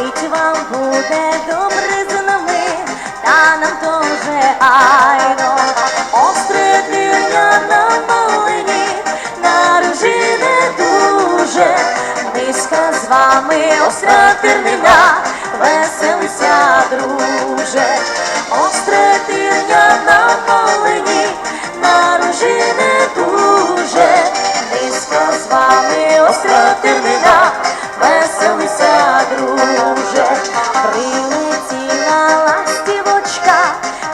Тільки вам буде добре з нами, та нам дуже айно. Острити я на волині, на ружине дуже, низька з вами остра тернина, веселися, друже, Острити я на волині, на ружине.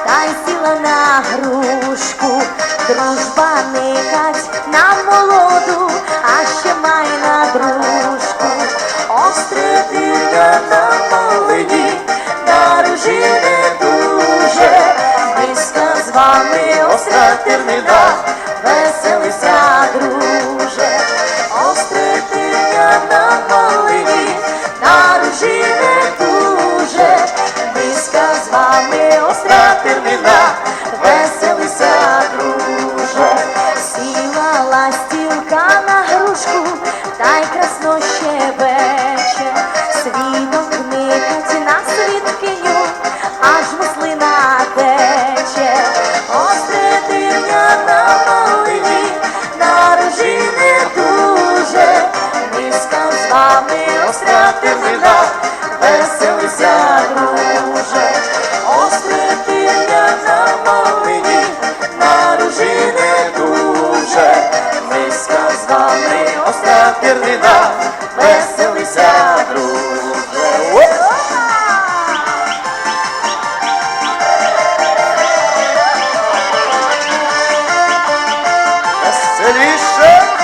Та й сіла на грушку, дружба никать на молоду, а ще май на дружку, остре дивня на малині, на ружі не дуже, близько з вами остра тернина, веселися, друже. Веселіше!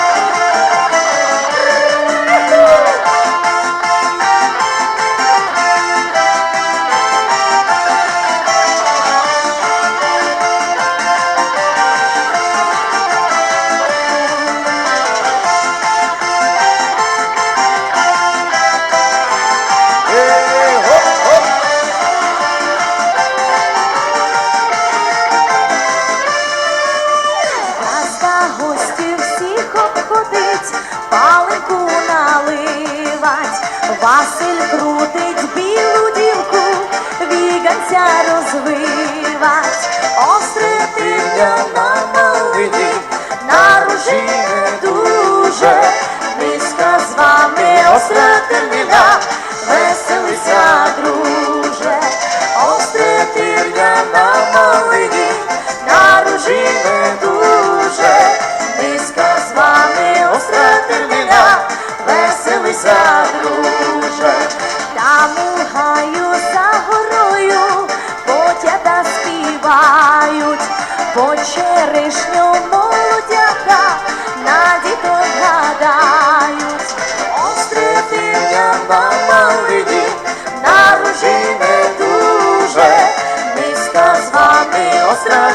Паленку наливать, Василь крутить білу дівку, віганця розвивать, острити на малині, на ружі по черешню молодята, на діто гадають, остре тивня на малині, на ружі не дуже, низька з вами остра